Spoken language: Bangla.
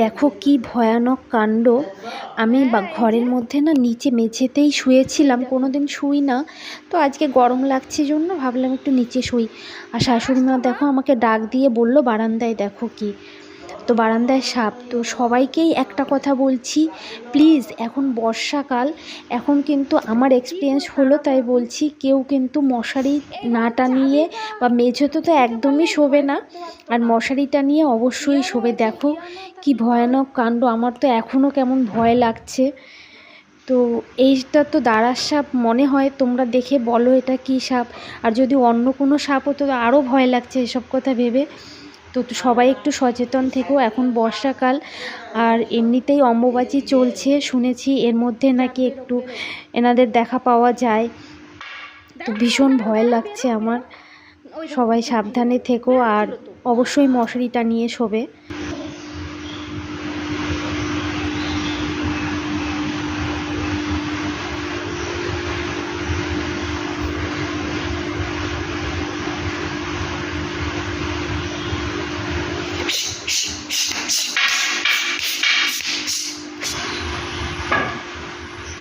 দেখো কি ভয়ানক কাণ্ড। আমি বা ঘরের মধ্যে না নিচে মেঝেতেই শুয়েছিলাম কোনো দিন শুই না। তো আজকে গরম লাগছে জন্য ভাবলাম একটু নিচে শুই। আর শাশুড়ি মা দেখো আমাকে ডাক দিয়ে বলল, বারান্দায় দেখো কি। তো বারান্দায় সাপ, তো সবাইকেই একটা কথা বলছি প্লিজ এখন বর্ষাকাল, এখন কিন্তু আমার এক্সপিরিয়েন্স হলো তাই বলছি, কেউ কিন্তু মশারি না টানিয়ে বা মেঝেতে তো একদমই শোবে না, আর মশারিটা নিয়ে অবশ্যই শোবে। দেখো কি ভয়ানক কাণ্ড, আমার তো এখনও কেমন ভয় লাগছে। তো এইটা তো দাঁড়ার সাপ, মনে হয় তোমরা দেখে বলো এটা কী সাপ, আর যদি অন্য কোনো সাপ হতো আরও ভয় লাগছে এসব কথা ভেবে। তো সবাই একটু সচেতন থেকেও এখন বর্ষাকাল আর এমনিতেই অম্বুবাচী চলছে, শুনেছি এর মধ্যে নাকি একটু এনাদের দেখা পাওয়া যায়। তো ভীষণ ভয় লাগছে আমার। সবাই সাবধানে থেকো আর অবশ্যই মশারিটা নিয়ে শোবে। Thanks.